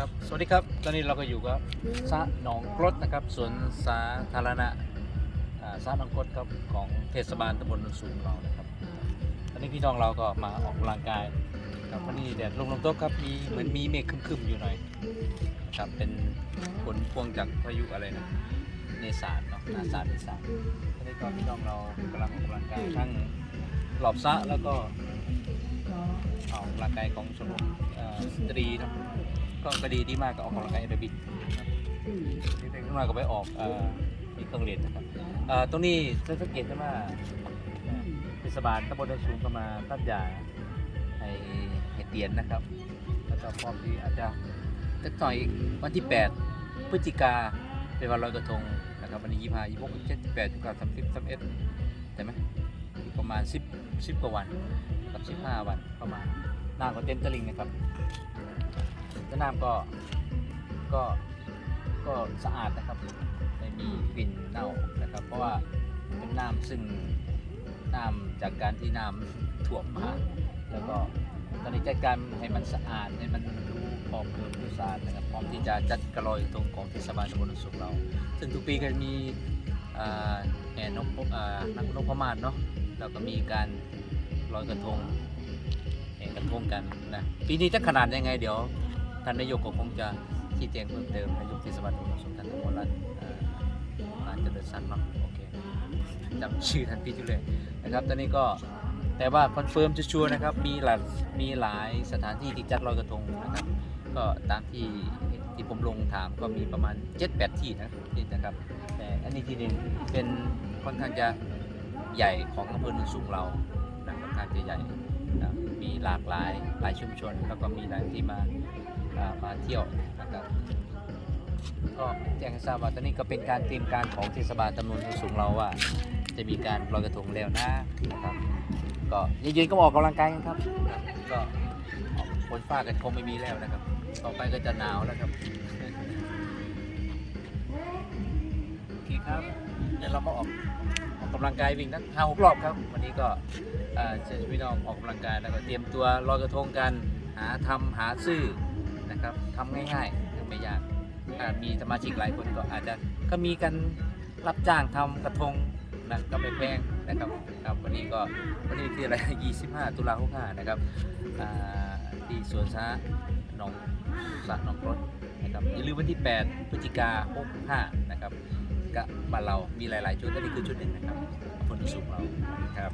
ครับ สวัสดีครับ ตอนนี้เราก็อยู่กับสระหนองกรดนะครับสวนสาธารณะสระหนองกรดครับของเทศบาลตำบลนนสูงเรานะครับ ตอนนี้พี่น้องเราก็มาออกกำลังกายครับวันนี้แดดลงลงโต๊ะครับ มีเหมือนมีเมฆครึมๆอยู่หน่อยครับเป็นผลพวงจากพายุอะไรนะเนสาดเนาะนาสาดเนสาดตอนนี้ก็พี่น้องเรากำลังออกกำลังกายทั้งรอบสระแล้วก็ออกกำลังกายของชมรมสตรีนะ ก็ก็ดีดีมากก็ออกกำลังกายแอโรบิกครับนี่เด็กขึ้นมาก็ไปออกเอ่อมีเครื่องเล่นนะครับเอ่อตรงนี้สังเกตได้ว่าเอ่อเทศบาลตำบลโนนสูงก็มาตัดหญ้าให้ให้เตียนนะครับแล้วก็พร้อมที่อาจจะจะต่อยวันที่ 8 พฤศจิกาเป็นวันลอยกระทงนะครับวันนี้ยี่ห้ายี่หกเจ็ดแปดยี่เก้าสามสิบสามเอ็ดใช่ไหมประมาณ10 10กว่าวันกับ15วันประมาณนานกว่าเต็มตลิ่งนะครับ แล้วน้ำก็ก็ก็สะอาดนะครับไม่มีกลิ่นเน่านะครับ เพราะว่าเป็นน้ำซึ่งน้ำจากการที่น้ำถ่วมมาแล้วก็ตอนนี้จัดการให้มันสะอาดให้มันดูพร้อมเพรียงดูสะอาดนะครับพร้อมที่จะจัดกระลอยตรงของเทศบาลตำบลสุขเรา ซึ่งทุกปีก็จะมีแห่นกนักนกพมานเนาะแล้วก็มีการลอยกระทงแห่กระทงกันนะปีนี้จะขนาดยังไงเดี๋ยว ท่านนายกก็คงจะชี้แจงเพิ่มเติมนายกเทศบาลตำบลสมทันตะมรันเอ่อร้านเจริญสันเนาะโอเคจำชื่อท่านพี่จุเลยนะครับ ตอนนี้ก็แต่ว่าคอนเฟิร์มชัวร์นะครับ มีหลายมีหลายสถานที่ที่จัดลอยกระทงนะครับ ก็ตามที่ที่ผมลงถามก็มีประมาณ 7-8 ที่นะที่นะครับ แต่อันนี้ที่หนึ่งเป็นค่อนข้างจะใหญ่ของอำเภอโนนสูงเรานะค่อนข้างจะใหญ่ มีหลากหลายหลายชุมชน แล้วก็มีหลายที่มามาเที่ยวนะครับก็แจ้งให้ทราบว่าตอนนี้ก็เป็นการเตรียมการของเทศบาลตำบลสูงเราว่า จะมีการลอยกระทงแล้วนะนะครับ ก็ย็นๆก็ออกกำลังกายกันครับ ก็ฝนฟ้ากันคงไม่มีแล้วนะครับ ต่อไปก็จะหนาวแล้วครับโอเคครับเดี๋ยวเรามาออกออกกำลังกายวิ่งนักห้าหกรอบครับ วันนี้ก็ เชิญพี่น้องออกกำลังกายแล้วก็เตรียมตัวลอยกระทงกันหาทำหาซื้อนะครับทำง่ายๆไม่ยากมีสมาชิกหลายคนก็อาจจะก็มีกันรับจ้างทำกระทงนะก็ไม่แพงนะครับครับวันนี้ก็วันนี้ที่อะไร 25 ตุลาคม5นะครับที่สวนสาหนองสระหนองรถนะครับอย่าลืมวันที่ 8 พฤศจิกา65 นะครับก็บ้านเรามีหลาย ๆ ชุดอันนี้คือชุดหนึ่งนะครับคนสุขเราครับ